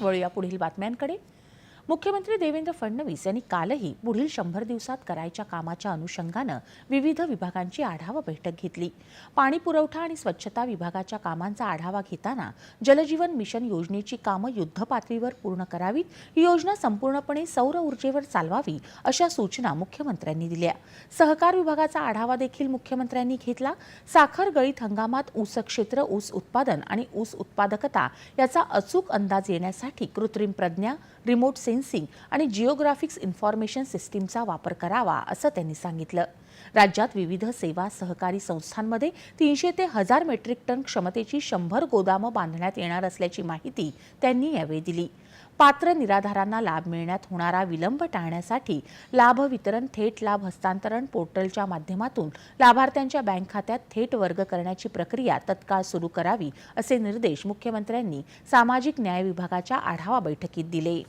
वळूया पुढील बातम्यांकडे. मुख्यमंत्री देवेंद्र फडणवीस यांनी कालही पुढील शंभर दिवसात करायच्या कामाच्या अनुषंगानं विविध विभागांची आढावा बैठक घेतली. पाणी पुरवठा आणि स्वच्छता विभागाच्या कामांचा आढावा घेताना जलजीवन मिशन योजनेची कामं युद्धपातळीवर पूर्ण करावीत ही योजना संपूर्णपणे सौर ऊर्जेवर चालवावी अशा सूचना मुख्यमंत्र्यांनी दिल्या. सहकार विभागाचा आढावा देखील मुख्यमंत्र्यांनी घेतला. साखर गळीत हंगामात ऊस क्षेत्र ऊस उत्पादन आणि ऊस उत्पादकता याचा अचूक अंदाज येण्यासाठी कृत्रिम प्रज्ञा रिमोट सेन्सिंग आणि जिओग्राफिक्स इन्फॉर्मेशन सिस्टीमचा वापर करावा असं त्यांनी सांगितलं. राज्यात विविध सेवा सहकारी संस्थांमध्ये तीनशे ते हजार मेट्रिक टन क्षमतेची शंभर गोदामं बांधण्यात येणार असल्याची माहिती त्यांनी यावेळी दिली. पात्र निराधारांना लाभ मिळण्यात होणारा विलंब टाळण्यासाठी लाभ वितरण थेट लाभ हस्तांतरण पोर्टलच्या माध्यमातून लाभार्थ्यांच्या बँक खात्यात थेट वर्ग करण्याची प्रक्रिया तत्काळ सुरू करावी असे निर्देश मुख्यमंत्र्यांनी सामाजिक न्याय विभागाच्या आढावा बैठकीत दिले.